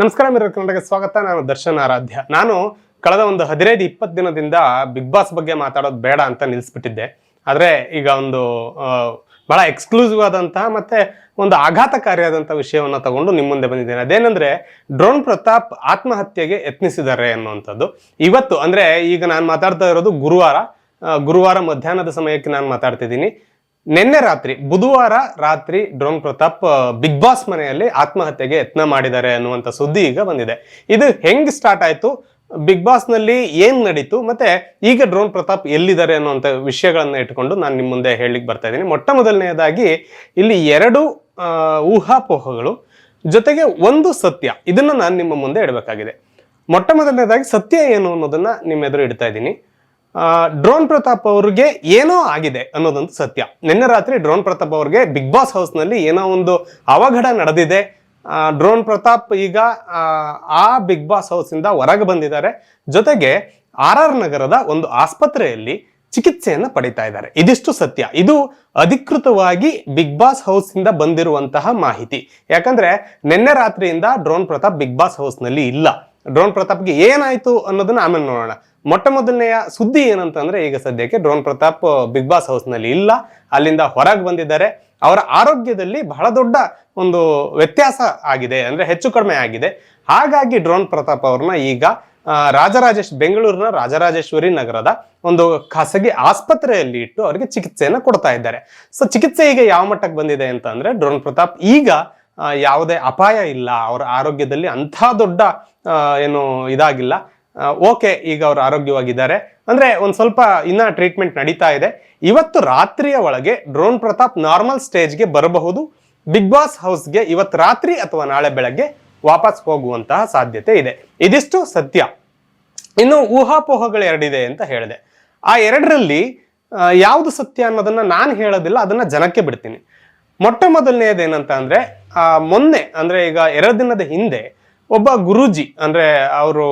ನಮಸ್ಕಾರ ಮಿರ ಕನ್ನಡಕ್ಕೆ ಸ್ವಾಗತ. ನಾನು ದರ್ಶನ್ ಆರಾಧ್ಯ. ನಾನು ಕಳೆದ ಒಂದು ಹದಿನೈದು, ಇಪ್ಪತ್ತು ದಿನದಿಂದ ಬಿಗ್ ಬಾಸ್ ಬಗ್ಗೆ ಮಾತಾಡೋದು ಬೇಡ ಅಂತ ನಿಲ್ಲಿಸ್ಬಿಟ್ಟಿದ್ದೆ ಆದರೆ ಈಗ ಒಂದು ಬಹಳ ಎಕ್ಸ್ಕ್ಲೂಸಿವ್ ಆದಂತಹ ಮತ್ತೆ ಒಂದು ಆಘಾತಕಾರಿಯಾದಂತಹ ವಿಷಯವನ್ನು ತಗೊಂಡು ನಿಮ್ಮ ಮುಂದೆ ಬಂದಿದ್ದೇನೆ. ಅದೇನಂದ್ರೆ ಡ್ರೋನ್ ಪ್ರತಾಪ್ ಆತ್ಮಹತ್ಯೆಗೆ ಯತ್ನಿಸಿದ್ದಾರೆ ಅನ್ನುವಂಥದ್ದು. ಇವತ್ತು ಅಂದ್ರೆ ಈಗ ನಾನು ಮಾತಾಡ್ತಾ ಇರೋದು ಗುರುವಾರ. ಗುರುವಾರ ಮಧ್ಯಾಹ್ನದ ಸಮಯಕ್ಕೆ ನಾನು ಮಾತಾಡ್ತಿದ್ದೀನಿ. ನಿನ್ನೆ ರಾತ್ರಿ, ಬುಧವಾರ ರಾತ್ರಿ ಡ್ರೋನ್ ಪ್ರತಾಪ್ ಬಿಗ್ ಬಾಸ್ ಮನೆಯಲ್ಲಿ ಆತ್ಮಹತ್ಯೆಗೆ ಯತ್ನ ಮಾಡಿದ್ದಾರೆ ಅನ್ನುವಂಥ ಸುದ್ದಿ ಈಗ ಬಂದಿದೆ. ಇದು ಹೆಂಗ್ ಸ್ಟಾರ್ಟ್ ಆಯ್ತು? ಬಿಗ್ ಬಾಸ್ನಲ್ಲಿ ಏನ್ ನಡೀತು? ಮತ್ತೆ ಈಗ ಡ್ರೋನ್ ಪ್ರತಾಪ್ ಎಲ್ಲಿದ್ದಾರೆ ಅನ್ನುವಂಥ ವಿಷಯಗಳನ್ನ ಇಟ್ಕೊಂಡು ನಾನು ನಿಮ್ಮ ಮುಂದೆ ಹೇಳಲಿಕ್ಕೆ ಬರ್ತಾ ಇದ್ದೀನಿ. ಮೊಟ್ಟ ಮೊದಲನೆಯದಾಗಿ ಇಲ್ಲಿ ಎರಡು ಊಹಾಪೋಹಗಳು, ಜೊತೆಗೆ ಒಂದು ಸತ್ಯ. ಇದನ್ನ ನಾನು ನಿಮ್ಮ ಮುಂದೆ ಇಡಬೇಕಾಗಿದೆ. ಮೊಟ್ಟ ಮೊದಲನೇದಾಗಿ ಸತ್ಯ ಏನು ಅನ್ನೋದನ್ನ ನಿಮ್ಮ ಎದುರು ಇಡ್ತಾ ಇದ್ದೀನಿ. ಡ್ರೋನ್ ಪ್ರತಾಪ್ ಅವ್ರಿಗೆ ಏನೋ ಆಗಿದೆ ಅನ್ನೋದೊಂದು ಸತ್ಯ. ನಿನ್ನೆ ರಾತ್ರಿ ಡ್ರೋನ್ ಪ್ರತಾಪ್ ಅವ್ರಿಗೆ ಬಿಗ್ ಬಾಸ್ ಹೌಸ್ನಲ್ಲಿ ಏನೋ ಒಂದು ಅವಘಡ ನಡೆದಿದೆ. ಡ್ರೋನ್ ಪ್ರತಾಪ್ ಈಗ ಆ, ಬಿಗ್ ಬಾಸ್ ಹೌಸ್ ಇಂದ ಹೊರಗೆ ಬಂದಿದ್ದಾರೆ. ಜೊತೆಗೆ ಆರ್ ಆರ್ ನಗರದ ಒಂದು ಆಸ್ಪತ್ರೆಯಲ್ಲಿ ಚಿಕಿತ್ಸೆಯನ್ನು ಪಡಿತಾ ಇದ್ದಾರೆ. ಇದಿಷ್ಟು ಸತ್ಯ. ಇದು ಅಧಿಕೃತವಾಗಿ ಬಿಗ್ ಬಾಸ್ ಹೌಸ್ ಇಂದ ಬಂದಿರುವಂತಹ ಮಾಹಿತಿ. ಯಾಕಂದ್ರೆ ನಿನ್ನೆ ರಾತ್ರಿಯಿಂದ ಡ್ರೋನ್ ಪ್ರತಾಪ್ ಬಿಗ್ ಬಾಸ್ ಹೌಸ್ನಲ್ಲಿ ಇಲ್ಲ. ಡ್ರೋನ್ ಪ್ರತಾಪ್ಗೆ ಏನಾಯ್ತು ಅನ್ನೋದನ್ನ ಆಮೇಲೆ ನೋಡೋಣ. ಮೊಟ್ಟ ಮೊದಲನೆಯ ಸುದ್ದಿ ಏನಂತಂದ್ರೆ, ಈಗ ಸದ್ಯಕ್ಕೆ ಡ್ರೋನ್ ಪ್ರತಾಪ್ ಬಿಗ್ ಬಾಸ್ ಹೌಸ್ನಲ್ಲಿ ಇಲ್ಲ. ಅಲ್ಲಿಂದ ಹೊರಗೆ ಬಂದಿದ್ದಾರೆ. ಅವರ ಆರೋಗ್ಯದಲ್ಲಿ ಬಹಳ ದೊಡ್ಡ ಒಂದು ವ್ಯತ್ಯಾಸ ಆಗಿದೆ, ಅಂದ್ರೆ ಹೆಚ್ಚು ಕಡಿಮೆ ಆಗಿದೆ. ಹಾಗಾಗಿ ಡ್ರೋನ್ ಪ್ರತಾಪ್ ಅವ್ರನ್ನ ಈಗ ರಾಜರಾಜೇಶ್, ಬೆಂಗಳೂರಿನ ರಾಜರಾಜೇಶ್ವರಿ ನಗರದ ಒಂದು ಖಾಸಗಿ ಆಸ್ಪತ್ರೆಯಲ್ಲಿ ಇಟ್ಟು ಅವರಿಗೆ ಚಿಕಿತ್ಸೆಯನ್ನು ಕೊಡ್ತಾ ಇದ್ದಾರೆ. ಸೊ ಚಿಕಿತ್ಸೆ ಈಗ ಯಾವ ಮಟ್ಟಕ್ಕೆ ಬಂದಿದೆ ಅಂತ ಅಂದ್ರೆ ಡ್ರೋನ್ ಪ್ರತಾಪ್ ಈಗ ಯಾವುದೇ ಅಪಾಯ ಇಲ್ಲ. ಅವರ ಆರೋಗ್ಯದಲ್ಲಿ ಅಂಥ ದೊಡ್ಡ ಏನು ಇದಾಗಿಲ್ಲ. ಓಕೆ ಈಗ ಅವರು ಆರೋಗ್ಯವಾಗಿದ್ದಾರೆ. ಅಂದ್ರೆ ಒಂದು ಸ್ವಲ್ಪ ಇನ್ನ ಟ್ರೀಟ್ಮೆಂಟ್ ನಡೀತಾ ಇದೆ. ಇವತ್ತು ರಾತ್ರಿಯ ಒಳಗೆ ಡ್ರೋನ್ ಪ್ರತಾಪ್ ನಾರ್ಮಲ್ ಸ್ಟೇಜ್ಗೆ ಬರಬಹುದು. ಬಿಗ್ ಬಾಸ್ ಹೌಸ್ಗೆ ಇವತ್ತು ರಾತ್ರಿ ಅಥವಾ ನಾಳೆ ಬೆಳಗ್ಗೆ ವಾಪಸ್ ಹೋಗುವಂತಹ ಸಾಧ್ಯತೆ ಇದೆ. ಇದಿಷ್ಟು ಸತ್ಯ. ಇನ್ನು ಊಹಾಪೋಹಗಳು ಎರಡಿದೆ ಅಂತ ಹೇಳಿದೆ. ಆ ಎರಡರಲ್ಲಿ ಯಾವುದು ಸತ್ಯ ಅನ್ನೋದನ್ನ ನಾನು ಹೇಳೋದಿಲ್ಲ, ಅದನ್ನ ಜನಕ್ಕೆ ಬಿಡ್ತೀನಿ. ಮೊಟ್ಟ ಮೊದಲನೆಯದೇನಂತ ಅಂದ್ರೆ ಮೊನ್ನೆ, ಅಂದ್ರೆ ಈಗ ಎರಡು ದಿನದ ಹಿಂದೆ ಒಬ್ಬ ಗುರೂಜಿ, ಅಂದ್ರೆ ಅವರು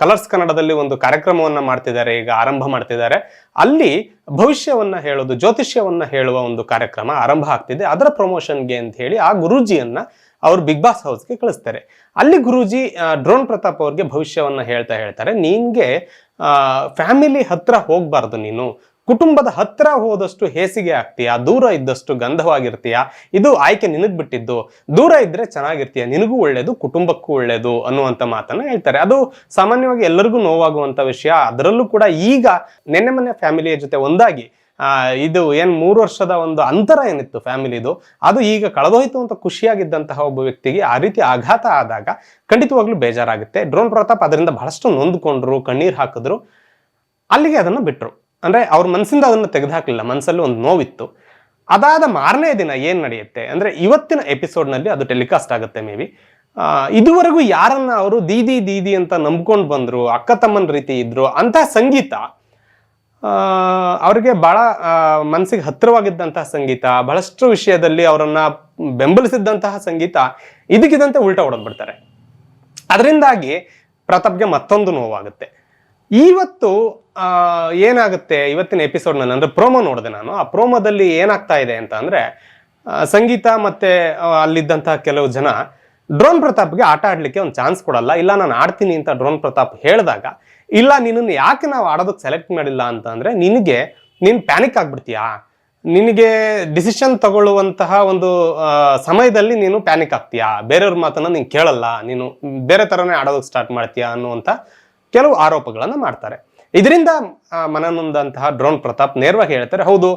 ಕಲರ್ಸ್ ಕನ್ನಡದಲ್ಲಿ ಒಂದು ಕಾರ್ಯಕ್ರಮವನ್ನ ಮಾಡ್ತಿದ್ದಾರೆ, ಈಗ ಆರಂಭ ಮಾಡ್ತಿದ್ದಾರೆ. ಅಲ್ಲಿ ಭವಿಷ್ಯವನ್ನ ಹೇಳೋದು, ಜ್ಯೋತಿಷ್ಯವನ್ನ ಹೇಳುವ ಒಂದು ಕಾರ್ಯಕ್ರಮ ಆರಂಭ ಆಗ್ತಿದೆ. ಅದರ ಪ್ರಮೋಷನ್ಗೆ ಅಂತ ಹೇಳಿ ಆ ಗುರೂಜಿಯನ್ನ ಅವ್ರು ಬಿಗ್ ಬಾಸ್ ಹೌಸ್ಗೆ ಕಳಿಸ್ತಾರೆ. ಅಲ್ಲಿ ಗುರೂಜಿ ಡ್ರೋನ್ ಪ್ರತಾಪ್ ಅವ್ರಿಗೆ ಭವಿಷ್ಯವನ್ನ ಹೇಳ್ತಾ ಹೇಳ್ತಾರೆ, ನಿನ್ಗೆ ಫ್ಯಾಮಿಲಿ ಹತ್ರ ಹೋಗ್ಬಾರ್ದು ನೀನು. ಕುಟುಂಬದ ಹತ್ತಿರ ಹೋದಷ್ಟು ಹೇಸಿಗೆ ಆಗ್ತೀಯಾ? ದೂರ ಇದ್ದಷ್ಟು ಗಂಧವಾಗಿರ್ತೀಯ? ಇದು ಆಯ್ಕೆ ನಿನಗ್ ಬಿಟ್ಟಿದ್ದು ದೂರ ಇದ್ರೆ ಚೆನ್ನಾಗಿರ್ತೀಯ? ನಿನಗೂ ಒಳ್ಳೇದು, ಕುಟುಂಬಕ್ಕೂ ಒಳ್ಳೇದು ಅನ್ನುವಂತ ಮಾತನ್ನ ಹೇಳ್ತಾರೆ. ಅದು ಸಾಮಾನ್ಯವಾಗಿ ಎಲ್ಲರಿಗೂ ನೋವಾಗುವಂತ ವಿಷಯ. ಅದರಲ್ಲೂ ಕೂಡ ಈಗ ನೆನ್ನೆ ಮೊನ್ನೆ ಫ್ಯಾಮಿಲಿಯ ಜೊತೆ ಒಂದಾಗಿ ಇದು ಏನ್ ಮೂರು ವರ್ಷದ ಒಂದು ಅಂತರ ಏನಿತ್ತು ಫ್ಯಾಮಿಲಿದು. ಅದು ಈಗ ಕಳೆದೋಯ್ತು ಅಂತ ಖುಷಿಯಾಗಿದ್ದಂತಹ ಒಬ್ಬ ವ್ಯಕ್ತಿಗೆ ಆ ರೀತಿ ಆಘಾತ ಆದಾಗ ಖಂಡಿತವಾಗ್ಲೂ ಬೇಜಾರಾಗುತ್ತೆ. ಡ್ರೋನ್ ಪ್ರತಾಪ್ ಅದರಿಂದ ಬಹಳಷ್ಟು ನೊಂದ್ಕೊಂಡ್ರು, ಕಣ್ಣೀರ್ ಹಾಕಿದ್ರು. ಅಲ್ಲಿಗೆ ಅದನ್ನ ಬಿಟ್ರು. ಅಂದ್ರೆ ಅವ್ರ ಮನಸ್ಸಿಂದ ಅದನ್ನು ತೆಗೆದುಹಾಕಲಿಲ್ಲ ಮನಸ್ಸಲ್ಲಿ ಒಂದು ನೋವಿತ್ತು. ಅದಾದ ಮಾರನೇ ದಿನ ಏನು ನಡೆಯುತ್ತೆ ಅಂದರೆ ಇವತ್ತಿನ ಎಪಿಸೋಡ್ನಲ್ಲಿ ಅದು ಟೆಲಿಕಾಸ್ಟ್ ಆಗುತ್ತೆ ಮೇ ಬಿ ಇದುವರೆಗೂ ಯಾರನ್ನ ಅವರು ದೀದಿ ದೀದಿ ಅಂತ ನಂಬ್ಕೊಂಡು ಬಂದರು, ಅಕ್ಕ ತಮ್ಮನ ರೀತಿ ಇದ್ದರು ಅಂತಹ ಸಂಗೀತ ಅವರಿಗೆ ಭಾಳ ಮನಸ್ಸಿಗೆ ಹತ್ತಿರವಾಗಿದ್ದಂತಹ ಸಂಗೀತ, ಬಹಳಷ್ಟು ವಿಷಯದಲ್ಲಿ ಅವರನ್ನ ಬೆಂಬಲಿಸಿದ್ದಂತಹ ಸಂಗೀತ, ಇದಕ್ಕಿದಂತೆ ಉಲ್ಟಾ ಹೊಡೆದ್ಬಿಡ್ತಾರೆ ಅದರಿಂದಾಗಿ ಪ್ರತಾಪ್ಗೆ ಮತ್ತೊಂದು ನೋವಾಗುತ್ತೆ. ಇವತ್ತು ಏನಾಗುತ್ತೆ ಇವತ್ತಿನ ಎಪಿಸೋಡ್ನಲ್ಲಿ ಅಂದರೆ ಪ್ರೋಮೋ ನೋಡಿದೆ ನಾನು. ಆ ಪ್ರೋಮೋದಲ್ಲಿ ಏನಾಗ್ತಾ ಇದೆ ಅಂತ ಅಂದ್ರೆ ಸಂಗೀತ ಮತ್ತೆ ಅಲ್ಲಿದ್ದಂತಹ ಕೆಲವು ಜನ ಡ್ರೋನ್ ಪ್ರತಾಪ್ಗೆ ಆಟ ಆಡಲಿಕ್ಕೆ ಒಂದು ಚಾನ್ಸ್ ಕೊಡಲ್ಲ. ಇಲ್ಲ, ನಾನು ಆಡ್ತೀನಿ ಅಂತ ಡ್ರೋನ್ ಪ್ರತಾಪ್ ಹೇಳಿದಾಗ, ಇಲ್ಲ, ನಿನ್ನನ್ನು ಯಾಕೆ ನಾವು ಆಡೋದಕ್ಕೆ ಸೆಲೆಕ್ಟ್ ಮಾಡಿಲ್ಲ ಅಂತ ಅಂದ್ರೆ, ನಿನಗೆ, ನೀನು ಪ್ಯಾನಿಕ್ ಆಗ್ಬಿಡ್ತೀಯಾ? ನಿನಗೆ ಡಿಸಿಷನ್ ತಗೊಳ್ಳುವಂತಹ ಒಂದು ಸಮಯದಲ್ಲಿ ನೀನು ಪ್ಯಾನಿಕ್ ಆಗ್ತೀಯಾ? ಬೇರೆಯವ್ರ ಮಾತನ್ನ ನೀನು ಕೇಳಲ್ಲ. ನೀನು ಬೇರೆ ಥರನೇ ಆಡೋದಕ್ಕೆ ಸ್ಟಾರ್ಟ್ ಮಾಡ್ತೀಯಾ ಅನ್ನುವಂಥ ಕೆಲವು ಆರೋಪಗಳನ್ನು ಮಾಡ್ತಾರೆ. ಇದರಿಂದ ಮನನೊಂದಂತಹ ಡ್ರೋನ್ ಪ್ರತಾಪ್ ನೇರವಾಗಿ ಹೇಳ್ತಾರೆ, ಹೌದು,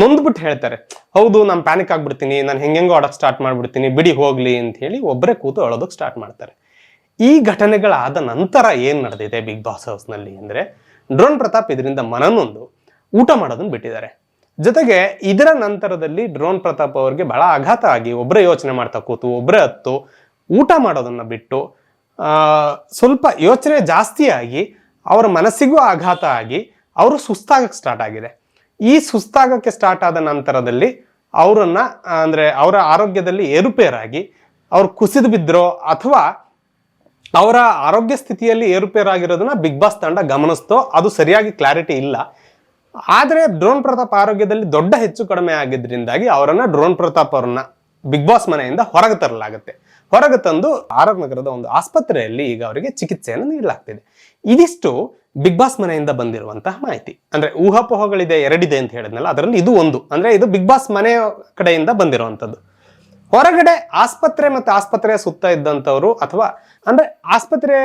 ನೊಂದ್ಬಿಟ್ಟು ಹೇಳ್ತಾರೆ. ಹೌದು, ನಾನು ಪ್ಯಾನಿಕ್ ಆಗ್ಬಿಡ್ತೀನಿ, ನಾನು ಹೆಂಗೆಂಗೋ ಆಡೋಕೆ ಸ್ಟಾರ್ಟ್ ಮಾಡ್ಬಿಡ್ತೀನಿ, ಬಿಡಿ ಹೋಗ್ಲಿ ಅಂತ ಹೇಳಿ ಒಬ್ಬರೇ ಕೂತು ಅಳೋದಕ್ಕೆ ಸ್ಟಾರ್ಟ್ ಮಾಡ್ತಾರೆ. ಈ ಘಟನೆಗಳಾದ ನಂತರ ಏನು ನಡೆದಿದೆ ಬಿಗ್ ಬಾಸ್ ಹೌಸ್ನಲ್ಲಿ ಅಂದ್ರೆ, ಡ್ರೋನ್ ಪ್ರತಾಪ್ ಇದರಿಂದ ಮನನೊಂದು ಊಟ ಮಾಡೋದನ್ನ ಬಿಟ್ಟಿದ್ದಾರೆ. ಜೊತೆಗೆ, ಇದರ ನಂತರದಲ್ಲಿ ಡ್ರೋನ್ ಪ್ರತಾಪ್ ಅವರಿಗೆ ಬಹಳ ಆಘಾತ ಆಗಿ ಒಬ್ಬರೇ ಯೋಚನೆ ಮಾಡ್ತಾ ಕೂತು ಒಬ್ಬರೇ ಹತ್ತು ಊಟ ಮಾಡೋದನ್ನ ಬಿಟ್ಟು ಸ್ವಲ್ಪ ಯೋಚನೆ ಜಾಸ್ತಿ ಆಗಿ ಅವರ ಮನಸ್ಸಿಗೂ ಆಘಾತ ಆಗಿ ಅವರು ಸುಸ್ತಾಗಕ್ಕೆ ಸ್ಟಾರ್ಟ್ ಆಗಿದೆ. ಈ ಸುಸ್ತಾಗಕ್ಕೆ ಸ್ಟಾರ್ಟ್ ಆದ ನಂತರದಲ್ಲಿ ಅವರನ್ನ, ಅಂದರೆ ಅವರ ಆರೋಗ್ಯದಲ್ಲಿ ಏರುಪೇರಾಗಿ ಅವ್ರು ಕುಸಿದು ಬಿದ್ದರೋ ಅಥವಾ ಅವರ ಆರೋಗ್ಯ ಸ್ಥಿತಿಯಲ್ಲಿ ಏರುಪೇರಾಗಿರೋದನ್ನ ಬಿಗ್ ಬಾಸ್ ತಂಡ ಗಮನಿಸ್ತೋ ಅದು ಸರಿಯಾಗಿ ಕ್ಲಾರಿಟಿ ಇಲ್ಲ. ಆದರೆ ಡ್ರೋನ್ ಪ್ರತಾಪ್ ಆರೋಗ್ಯದಲ್ಲಿ ದೊಡ್ಡ ಹೆಚ್ಚು ಕಡಿಮೆ ಆಗಿದ್ರಿಂದಾಗಿ ಅವರನ್ನು ಡ್ರೋನ್ ಪ್ರತಾಪ್ ಅವರನ್ನ ಬಿಗ್ ಬಾಸ್ ಮನೆಯಿಂದ ಹೊರಗೆ ತರಲಾಗುತ್ತೆ. ಹೊರಗೆ ತಂದು ಆರ್ ನಗರದ ಒಂದು ಆಸ್ಪತ್ರೆಯಲ್ಲಿ ಈಗ ಅವರಿಗೆ ಚಿಕಿತ್ಸೆಯನ್ನು ನೀಡಲಾಗ್ತಿದೆ. ಇದಿಷ್ಟು ಬಿಗ್ ಬಾಸ್ ಮನೆಯಿಂದ ಬಂದಿರುವಂತಹ ಮಾಹಿತಿ. ಅಂದ್ರೆ ಊಹಾಪೋಹಗಳಿದೆ, ಎರಡಿದೆ ಅಂತ ಹೇಳಿದ್ನಲ್ಲ, ಅದರಲ್ಲಿ ಇದು ಒಂದು. ಅಂದ್ರೆ ಇದು ಬಿಗ್ ಬಾಸ್ ಮನೆಯ ಕಡೆಯಿಂದ ಬಂದಿರುವಂತದ್ದು ಹೊರಗಡೆ ಆಸ್ಪತ್ರೆ ಮತ್ತು ಆಸ್ಪತ್ರೆಯ ಸುತ್ತ ಇದ್ದಂಥವ್ರು ಅಥವಾ ಅಂದ್ರೆ ಆಸ್ಪತ್ರೆ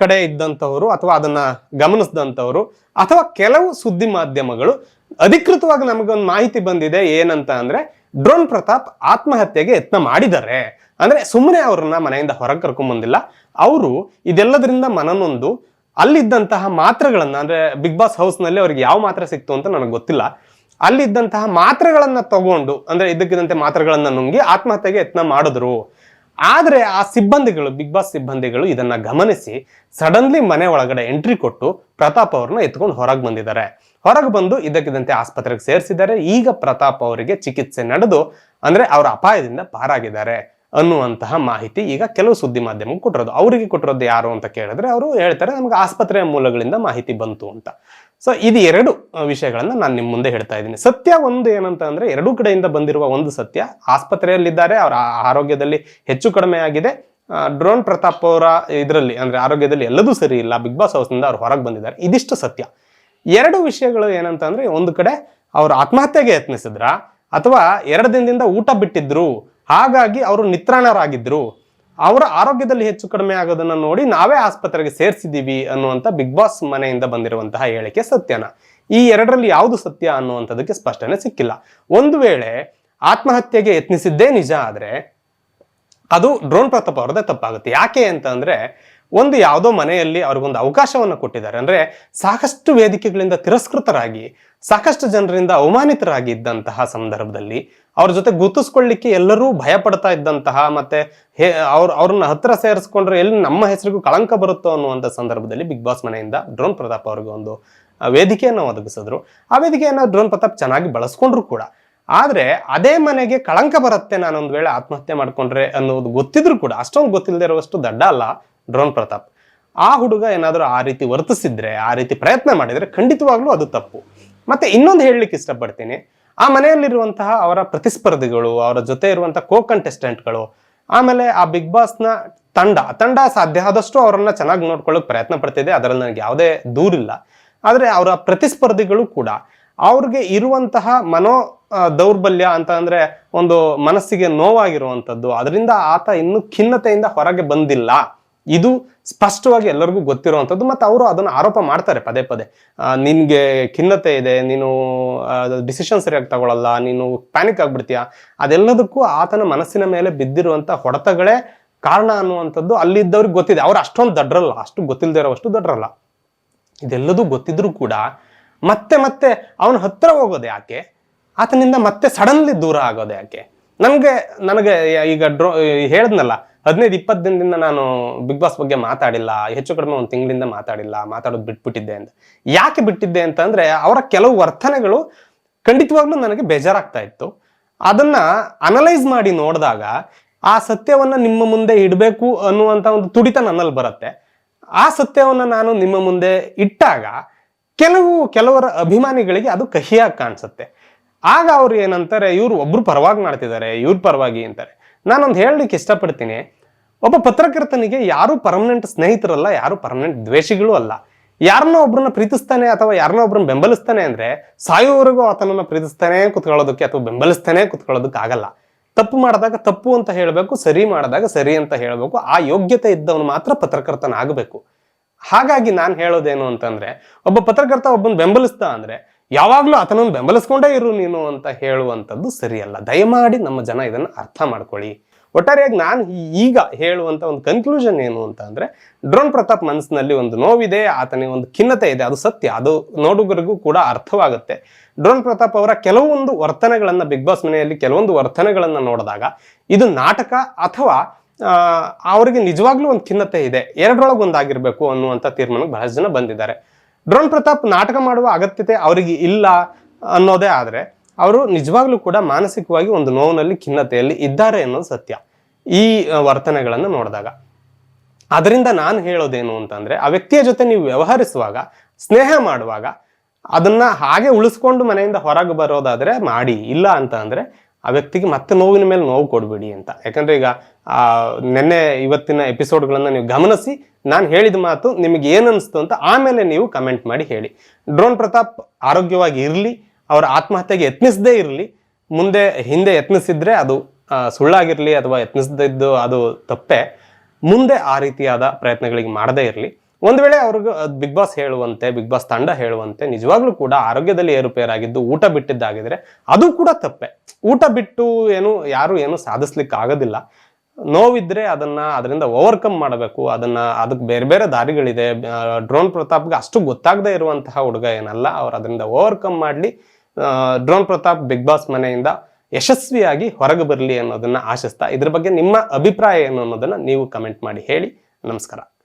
ಕಡೆ ಇದ್ದಂಥವ್ರು ಅಥವಾ ಅದನ್ನ ಗಮನಿಸಿದಂಥವ್ರು ಅಥವಾ ಕೆಲವು ಸುದ್ದಿ ಮಾಧ್ಯಮಗಳು ಅಧಿಕೃತವಾಗಿ ನಮಗೊಂದು ಮಾಹಿತಿ ಬಂದಿದೆ ಏನಂತ ಅಂದ್ರೆ ಡ್ರೋನ್ ಪ್ರತಾಪ್ ಆತ್ಮಹತ್ಯೆಗೆ ಯತ್ನ ಮಾಡಿದ್ದಾರೆ ಅಂದ್ರೆ ಸುಮ್ಮನೆ ಅವ್ರನ್ನ ಮನೆಯಿಂದ ಹೊರಗೆ ಕರ್ಕೊಂಬಂದಿಲ್ಲ ಅವರು ಇದೆಲ್ಲದರಿಂದ ಮನನೊಂದು, ಅಲ್ಲಿದ್ದಂತಹ ಮಾತ್ರೆಗಳನ್ನ, ಅಂದ್ರೆ ಬಿಗ್ ಬಾಸ್ ಹೌಸ್ನಲ್ಲಿ ಅವ್ರಿಗೆ ಯಾವ ಮಾತ್ರೆ ಸಿಕ್ತು ಅಂತ ನನಗೆ ಗೊತ್ತಿಲ್ಲ. ಅಲ್ಲಿದ್ದಂತಹ ಮಾತ್ರೆಗಳನ್ನ ತಗೊಂಡು, ಅಂದ್ರೆ ಇದಕ್ಕಿದಂತೆ ಮಾತ್ರೆಗಳನ್ನ ನುಂಗಿ ಆತ್ಮಹತ್ಯೆಗೆ ಯತ್ನ ಮಾಡಿದ್ರು. ಆದರೆ ಆ ಸಿಬ್ಬಂದಿಗಳು, ಬಿಗ್ ಬಾಸ್ ಸಿಬ್ಬಂದಿಗಳು ಇದನ್ನ ಗಮನಿಸಿ ಸಡನ್ಲಿ ಮನೆ ಒಳಗಡೆ ಎಂಟ್ರಿ ಕೊಟ್ಟು ಪ್ರತಾಪ್ ಅವ್ರನ್ನ ಎತ್ಕೊಂಡು ಹೊರಗೆ ಬಂದಿದ್ದಾರೆ. ಹೊರಗೆ ಬಂದು ಇದ್ದಕ್ಕಿದ್ದಂತೆ ಆಸ್ಪತ್ರೆಗೆ ಸೇರಿಸಿದ್ದಾರೆ. ಈಗ ಪ್ರತಾಪ್ ಅವರಿಗೆ ಚಿಕಿತ್ಸೆ ನಡೆದು, ಅಂದ್ರೆ ಅವರ ಅಪಾಯದಿಂದ ಪಾರಾಗಿದ್ದಾರೆ ಅನ್ನುವಂತಹ ಮಾಹಿತಿ ಈಗ ಕೆಲವು ಸುದ್ದಿ ಮಾಧ್ಯಮಕ್ಕೆ ಕೊಟ್ಟಿರೋದು. ಅವರಿಗೆ ಕೊಟ್ಟಿರೋದು ಯಾರು ಅಂತ ಕೇಳಿದ್ರೆ ಅವರು ಹೇಳ್ತಾರೆ, ನಮ್ಗೆ ಆಸ್ಪತ್ರೆಯ ಮೂಲಗಳಿಂದ ಮಾಹಿತಿ ಬಂತು ಅಂತ. ಸೊ ಇದು ಎರಡು ವಿಷಯಗಳನ್ನು ನಾನು ನಿಮ್ಮ ಮುಂದೆ ಹೇಳ್ತಾ ಇದ್ದೀನಿ. ಸತ್ಯ ಒಂದು ಏನಂತ ಅಂದ್ರೆ, ಎರಡೂ ಕಡೆಯಿಂದ ಬಂದಿರುವ ಒಂದು ಸತ್ಯ, ಆಸ್ಪತ್ರೆಯಲ್ಲಿದ್ದಾರೆ, ಅವರ ಆರೋಗ್ಯದಲ್ಲಿ ಹೆಚ್ಚು ಕಡಿಮೆ ಆಗಿದೆ. ಡ್ರೋನ್ ಪ್ರತಾಪ್ ಅವರ ಇದರಲ್ಲಿ, ಅಂದ್ರೆ ಆರೋಗ್ಯದಲ್ಲಿ ಎಲ್ಲದೂ ಸರಿ ಇಲ್ಲ. ಬಿಗ್ ಬಾಸ್ ಹೌಸ್ನಿಂದ ಅವ್ರು ಹೊರಗೆ ಬಂದಿದ್ದಾರೆ. ಇದಿಷ್ಟು ಸತ್ಯ. ಎರಡು ವಿಷಯಗಳು ಏನಂತ ಅಂದ್ರೆ ಒಂದು ಕಡೆ ಅವರು ಆತ್ಮಹತ್ಯೆಗೆ ಯತ್ನಿಸಿದ್ರ? ಅಥವಾ ಎರಡು ದಿನದಿಂದ ಊಟ ಬಿಟ್ಟಿದ್ರು, ಹಾಗಾಗಿ ಅವರು ನಿತ್ರಾಣರಾಗಿದ್ರು. ಅವರ ಆರೋಗ್ಯದಲ್ಲಿ ಹೆಚ್ಚು ಕಡಿಮೆ ಆಗೋದನ್ನ ನೋಡಿ ನಾವೇ ಆಸ್ಪತ್ರೆಗೆ ಸೇರಿಸಿದೀವಿ ಅನ್ನುವಂಥ ಬಿಗ್ ಬಾಸ್ ಮನೆಯಿಂದ ಬಂದಿರುವಂತಹ ಹೇಳಿಕೆ ಸತ್ಯನ. ಈ ಎರಡರಲ್ಲಿ ಯಾವುದು ಸತ್ಯ ಅನ್ನುವಂಥದ್ದಕ್ಕೆ ಸ್ಪಷ್ಟನೆ ಸಿಕ್ಕಿಲ್ಲ. ಒಂದು ವೇಳೆ ಆತ್ಮಹತ್ಯೆಗೆ ಯತ್ನಿಸಿದ್ದೇ ನಿಜ ಆದ್ರೆ ಅದು ಡ್ರೋನ್ ಪ್ರತಾಪ್ ಅವ್ರದ್ದೇ ತಪ್ಪಾಗುತ್ತೆ. ಯಾಕೆ ಅಂತ ಅಂದ್ರೆ ಒಂದು ಯಾವುದೋ ಮನೆಯಲ್ಲಿ ಅವ್ರಿಗೊಂದು ಅವಕಾಶವನ್ನು ಕೊಟ್ಟಿದ್ದಾರೆ. ಅಂದ್ರೆ ಸಾಕಷ್ಟು ವೇದಿಕೆಗಳಿಂದ ತಿರಸ್ಕೃತರಾಗಿ, ಸಾಕಷ್ಟು ಜನರಿಂದ ಅವಮಾನಿತರಾಗಿ ಇದ್ದಂತಹ ಸಂದರ್ಭದಲ್ಲಿ ಅವ್ರ ಜೊತೆ ಗುರುತಿಸ್ಕೊಳ್ಳಿಕ್ಕೆ ಎಲ್ಲರೂ ಭಯ ಪಡ್ತಾ ಇದ್ದಂತಹ ಮತ್ತೆ ಹೇ, ಅವ್ರ, ಅವ್ರನ್ನ ಹತ್ರ ಸೇರಿಸ್ಕೊಂಡ್ರೆ ಎಲ್ಲಿ ನಮ್ಮ ಹೆಸರಿಗೂ ಕಳಂಕ ಬರುತ್ತೋ ಅನ್ನುವಂಥ ಸಂದರ್ಭದಲ್ಲಿ ಬಿಗ್ ಬಾಸ್ ಮನೆಯಿಂದ ಡ್ರೋನ್ ಪ್ರತಾಪ್ ಅವ್ರಿಗೆ ಒಂದು ವೇದಿಕೆಯನ್ನು ಒದಗಿಸಿದ್ರು. ಆ ವೇದಿಕೆಯನ್ನು ಡ್ರೋನ್ ಪ್ರತಾಪ್ ಚೆನ್ನಾಗಿ ಬಳಸ್ಕೊಂಡ್ರು ಕೂಡ. ಆದ್ರೆ ಅದೇ ಮನೆಗೆ ಕಳಂಕ ಬರುತ್ತೆ ನಾನೊಂದು ವೇಳೆ ಆತ್ಮಹತ್ಯೆ ಮಾಡ್ಕೊಂಡ್ರೆ ಅನ್ನೋದು ಗೊತ್ತಿದ್ರು ಕೂಡ, ಅಷ್ಟೊಂದು ಗೊತ್ತಿಲ್ಲದೆ ಇರುವಷ್ಟು ದಡ್ಡ ಅಲ್ಲ ಡ್ರೋನ್ ಪ್ರತಾಪ್. ಆ ಹುಡುಗ ಏನಾದರೂ ಆ ರೀತಿ ವರ್ತಿಸಿದ್ರೆ, ಆ ರೀತಿ ಪ್ರಯತ್ನ ಮಾಡಿದ್ರೆ ಖಂಡಿತವಾಗ್ಲೂ ಅದು ತಪ್ಪು. ಮತ್ತೆ ಇನ್ನೊಂದು ಹೇಳಲಿಕ್ಕೆ ಇಷ್ಟಪಡ್ತೀನಿ, ಆ ಮನೆಯಲ್ಲಿರುವಂತಹ ಅವರ ಪ್ರತಿಸ್ಪರ್ಧಿಗಳು, ಅವರ ಜೊತೆ ಇರುವಂತಹ ಕೋ ಕಂಟೆಸ್ಟೆಂಟ್ಗಳು ಆಮೇಲೆ ಆ ಬಿಗ್ ಬಾಸ್ನ ತಂಡ ತಂಡ ಸಾಧ್ಯ ಆದಷ್ಟು ಅವರನ್ನ ಚೆನ್ನಾಗಿ ನೋಡ್ಕೊಳ್ಳೋಕೆ ಪ್ರಯತ್ನ ಪಡ್ತಿದೆ, ಅದರಲ್ಲಿ ನನಗೆ ಯಾವುದೇ ದೂರಿಲ್ಲ. ಆದರೆ ಅವರ ಪ್ರತಿಸ್ಪರ್ಧಿಗಳು ಕೂಡ ಅವ್ರಿಗೆ ಇರುವಂತಹ ಮನೋ ದೌರ್ಬಲ್ಯ ಅಂತ ಅಂದ್ರೆ ಒಂದು ಮನಸ್ಸಿಗೆ ನೋವಾಗಿರುವಂಥದ್ದು ಅದರಿಂದ ಆತ ಇನ್ನು ಖಿನ್ನತೆಯಿಂದ ಹೊರಗೆ ಬಂದಿಲ್ಲ. ಇದು ಸ್ಪಷ್ಟವಾಗಿ ಎಲ್ಲರಿಗೂ ಗೊತ್ತಿರುವಂಥದ್ದು ಮತ್ತು ಅವರು ಅದನ್ನು ಆರೋಪ ಮಾಡ್ತಾರೆ ಪದೇ ಪದೇ. ನಿನಗೆ ಖಿನ್ನತೆ ಇದೆ, ನೀನು ಡಿಸಿಷನ್ ಸರಿಯಾಗಿ ತಗೊಳ್ಳಲ್ಲ ನೀನು ಪ್ಯಾನಿಕ್ ಆಗಿಬಿಡ್ತೀಯ. ಅದೆಲ್ಲದಕ್ಕೂ ಆತನ ಮನಸ್ಸಿನ ಮೇಲೆ ಬಿದ್ದಿರುವಂಥ ಹೊಡೆತಗಳೇ ಕಾರಣ ಅನ್ನುವಂಥದ್ದು ಅಲ್ಲಿದ್ದವ್ರಿಗೆ ಗೊತ್ತಿದೆ. ಅವ್ರು ಅಷ್ಟೊಂದು ದಡ್ರಲ್ಲ, ಅಷ್ಟು ಗೊತ್ತಿಲ್ಲದೆ ಇರೋವಷ್ಟು ದಡ್ರಲ್ಲ. ಇದೆಲ್ಲದೂ ಗೊತ್ತಿದ್ರೂ ಕೂಡ ಮತ್ತೆ ಮತ್ತೆ ಅವನ ಹತ್ರ ಹೋಗೋದು ಯಾಕೆ? ಆತನಿಂದ ಮತ್ತೆ ಸಡನ್ಲಿ ದೂರ ಆಗೋದು ಯಾಕೆ? ನನಗೆ ನನಗೆ ಈಗ ಡ್ರೋ ಹೇಳಿದ್ನಲ್ಲ, ಹದಿನೈದು ಇಪ್ಪತ್ತು ದಿನದಿಂದ ನಾನು ಬಿಗ್ ಬಾಸ್ ಬಗ್ಗೆ ಮಾತಾಡಿಲ್ಲ, ಹೆಚ್ಚು ಕಡಿಮೆ ಒಂದು ತಿಂಗಳಿಂದ ಮಾತಾಡಿಲ್ಲ, ಮಾತಾಡೋದು ಬಿಟ್ಬಿಟ್ಟಿದ್ದೆ ಅಂತ. ಯಾಕೆ ಬಿಟ್ಟಿದ್ದೆ ಅಂತಂದ್ರೆ ಅವರ ಕೆಲವು ವರ್ತನೆಗಳು ಖಂಡಿತವಾಗ್ಲೂ ನನಗೆ ಬೇಜಾರಾಗ್ತಾ ಇತ್ತು. ಅದನ್ನ ಅನಲೈಸ್ ಮಾಡಿ ನೋಡಿದಾಗ ಆ ಸತ್ಯವನ್ನ ನಿಮ್ಮ ಮುಂದೆ ಇಡಬೇಕು ಅನ್ನುವಂಥ ಒಂದು ತುಡಿತ ನನ್ನಲ್ಲಿ ಬರುತ್ತೆ. ಆ ಸತ್ಯವನ್ನ ನಾನು ನಿಮ್ಮ ಮುಂದೆ ಇಟ್ಟಾಗ ಕೆಲವು ಕೆಲವರ ಅಭಿಮಾನಿಗಳಿಗೆ ಅದು ಕಹಿಯಾಗಿ ಕಾಣಿಸುತ್ತೆ. ಆಗ ಅವ್ರು ಏನಂತಾರೆ, ಇವ್ರು ಒಬ್ರು ಪರವಾಗಿ ಮಾಡ್ತಿದ್ದಾರೆ, ಇವ್ರ ಪರವಾಗಿ ಅಂತಾರೆ. ನಾನೊಂದು ಹೇಳಲಿಕ್ಕೆ ಇಷ್ಟಪಡ್ತೀನಿ, ಒಬ್ಬ ಪತ್ರಕರ್ತನಿಗೆ ಯಾರು ಪರ್ಮನೆಂಟ್ ಸ್ನೇಹಿತರಲ್ಲ, ಯಾರು ಪರ್ಮನೆಂಟ್ ದ್ವೇಷಿಗಳು ಅಲ್ಲ. ಯಾರನ್ನ ಒಬ್ರನ್ನ ಪ್ರೀತಿಸ್ತಾನೆ ಅಥವಾ ಯಾರನ್ನ ಒಬ್ರನ್ನ ಬೆಂಬಲಿಸ್ತಾನೆ ಅಂದ್ರೆ ಸಾಯುವವರೆಗೂ ಆತನನ್ನ ಪ್ರೀತಿಸ್ತಾನೆ ಕುತ್ಕೊಳ್ಳೋದಕ್ಕೆ ಅಥವಾ ಬೆಂಬಲಿಸ್ತಾನೆ ಕುತ್ಕೊಳ್ಳೋದಕ್ಕೆ ಆಗಲ್ಲ. ತಪ್ಪು ಮಾಡಿದಾಗ ತಪ್ಪು ಅಂತ ಹೇಳಬೇಕು, ಸರಿ ಮಾಡಿದಾಗ ಸರಿ ಅಂತ ಹೇಳಬೇಕು, ಆ ಯೋಗ್ಯತೆ ಇದ್ದವನು ಮಾತ್ರ ಪತ್ರಕರ್ತನಾಗಬೇಕು. ಹಾಗಾಗಿ ನಾನು ಹೇಳೋದೇನು ಅಂತಂದ್ರೆ, ಒಬ್ಬ ಪತ್ರಕರ್ತ ಒಬ್ಬನ ಬೆಂಬಲಿಸ್ತಾ ಅಂದ್ರೆ, ಯಾವಾಗಲೂ ಆತನನ್ನು ಬೆಂಬಲಿಸ್ಕೊಂಡೇ ಇರು ನೀನು ಅಂತ ಹೇಳುವಂಥದ್ದು ಸರಿಯಲ್ಲ. ದಯಮಾಡಿ ನಮ್ಮ ಜನ ಇದನ್ನು ಅರ್ಥ ಮಾಡ್ಕೊಳ್ಳಿ. ಒಟ್ಟಾರೆಯಾಗಿ ನಾನು ಈಗ ಹೇಳುವಂತ ಒಂದು ಕನ್ಕ್ಲೂಷನ್ ಏನು ಅಂತ ಅಂದ್ರೆ ಡ್ರೋನ್ ಪ್ರತಾಪ್ ಮನಸ್ಸಿನಲ್ಲಿ ಒಂದು ನೋವಿದೆ, ಆತನಿಗೆ ಒಂದು ಖಿನ್ನತೆ ಇದೆ, ಅದು ಸತ್ಯ, ಅದು ನೋಡುಗರಿಗೂ ಕೂಡ ಅರ್ಥವಾಗುತ್ತೆ. ಡ್ರೋನ್ ಪ್ರತಾಪ್ ಅವರ ಕೆಲವೊಂದು ವರ್ತನೆಗಳನ್ನು, ಬಿಗ್ ಬಾಸ್ ಮನೆಯಲ್ಲಿ ಕೆಲವೊಂದು ವರ್ತನೆಗಳನ್ನು ನೋಡಿದಾಗ, ಇದು ನಾಟಕ ಅಥವಾ ಅವರಿಗೆ ನಿಜವಾಗ್ಲೂ ಒಂದು ಖಿನ್ನತೆ ಇದೆ. ಎರಡರೊಳಗೆ ಒಂದಾಗಿರ್ಬೇಕು ಅನ್ನುವಂಥ ತೀರ್ಮಾನಕ್ಕೆ ಬಹಳಷ್ಟು ಜನ ಬಂದಿದ್ದಾರೆ. ಡ್ರೋನ್ ಪ್ರತಾಪ್ ನಾಟಕ ಮಾಡುವ ಅಗತ್ಯತೆ ಅವರಿಗೆ ಇಲ್ಲ ಅನ್ನೋದೇ ಆದರೆ, ಅವರು ನಿಜವಾಗ್ಲೂ ಕೂಡ ಮಾನಸಿಕವಾಗಿ ಒಂದು ನೋವಿನಲ್ಲಿ ಖಿನ್ನತೆಯಲ್ಲಿ ಇದ್ದಾರೆ ಅನ್ನೋದು ಸತ್ಯ. ಈ ವರ್ತನೆಗಳನ್ನು ನೋಡಿದಾಗ. ಅದರಿಂದ ನಾನು ಹೇಳೋದೇನು ಅಂತಂದ್ರೆ, ಆ ವ್ಯಕ್ತಿಯ ಜೊತೆ ನೀವು ವ್ಯವಹರಿಸುವಾಗ, ಸ್ನೇಹ ಮಾಡುವಾಗ, ಅದನ್ನ ಹಾಗೆ ಉಳಿಸ್ಕೊಂಡು ಮನೆಯಿಂದ ಹೊರಗೆ ಬರೋದಾದ್ರೆ ಮಾಡಿ, ಇಲ್ಲ ಅಂತ ಅಂದ್ರೆ ಆ ವ್ಯಕ್ತಿಗೆ ಮತ್ತೆ ನೋವಿನ ಮೇಲೆ ನೋವು ಕೊಡಬೇಡಿ ಅಂತ. ಯಾಕಂದ್ರೆ ಈಗ ನಿನ್ನೆ ಇವತ್ತಿನ ಎಪಿಸೋಡ್ಗಳನ್ನು ನೀವು ಗಮನಿಸಿ, ನಾನು ಹೇಳಿದ ಮಾತು ನಿಮಗೆ ಏನು ಅನಿಸ್ತು ಅಂತ ಆಮೇಲೆ ನೀವು ಕಮೆಂಟ್ ಮಾಡಿ ಹೇಳಿ. ಡ್ರೋನ್ ಪ್ರತಾಪ್ ಆರೋಗ್ಯವಾಗಿ ಇರಲಿ, ಅವರ ಆತ್ಮಹತ್ಯೆಗೆ ಯತ್ನಿಸದೇ ಇರಲಿ, ಮುಂದೆ, ಹಿಂದೆ ಯತ್ನಿಸಿದ್ರೆ ಅದು ಸುಳ್ಳಾಗಿರ್ಲಿ ಅಥವಾ ಯತ್ನಿಸದಿದ್ದು ಅದು ತಪ್ಪೆ, ಮುಂದೆ ಆ ರೀತಿಯಾದ ಪ್ರಯತ್ನಗಳಿಗೆ ಮಾಡದೇ ಇರಲಿ. ಒಂದು ವೇಳೆ ಅವ್ರಿಗೆ ಬಿಗ್ ಬಾಸ್ ಹೇಳುವಂತೆ ಬಿಗ್ ಬಾಸ್ ತಂಡ ಹೇಳುವಂತೆ, ನಿಜವಾಗ್ಲೂ ಕೂಡ ಆರೋಗ್ಯದಲ್ಲಿ ಏರುಪೇರಾಗಿದ್ದು ಊಟ ಬಿಟ್ಟಿದ್ದಾಗಿದ್ರೆ ಅದು ಕೂಡ ತಪ್ಪೆ. ಊಟ ಬಿಟ್ಟು ಏನು, ಯಾರು ಏನು ಸಾಧಿಸ್ಲಿಕ್ಕೆ ಆಗೋದಿಲ್ಲ. ನೋವಿದ್ರೆ ಅದನ್ನ ಅದರಿಂದ ಓವರ್ಕಮ್ ಮಾಡಬೇಕು. ಅದನ್ನ, ಅದಕ್ಕೆ ಬೇರೆ ಬೇರೆ ದಾರಿಗಳಿದೆ. ಡ್ರೋನ್ ಪ್ರತಾಪ್ಗೆ ಅಷ್ಟು ಗೊತ್ತಾಗದೆ ಇರುವಂತಹ ಹುಡುಗ ಏನಲ್ಲ. ಅವ್ರು ಅದರಿಂದ ಓವರ್ಕಮ್ ಮಾಡಲಿ. ಡ್ರೋನ್ ಪ್ರತಾಪ್ ಬಿಗ್ ಬಾಸ್ ಮನೆಯಿಂದ ಯಶಸ್ವಿಯಾಗಿ ಹೊರಗೆ ಬರಲಿ ಅನ್ನೋದನ್ನ ಆಶಿಸ್ತಾ, ಇದ್ರ ಬಗ್ಗೆ ನಿಮ್ಮ ಅಭಿಪ್ರಾಯ ಏನು ಅನ್ನೋದನ್ನ ನೀವು ಕಮೆಂಟ್ ಮಾಡಿ ಹೇಳಿ. ನಮಸ್ಕಾರ.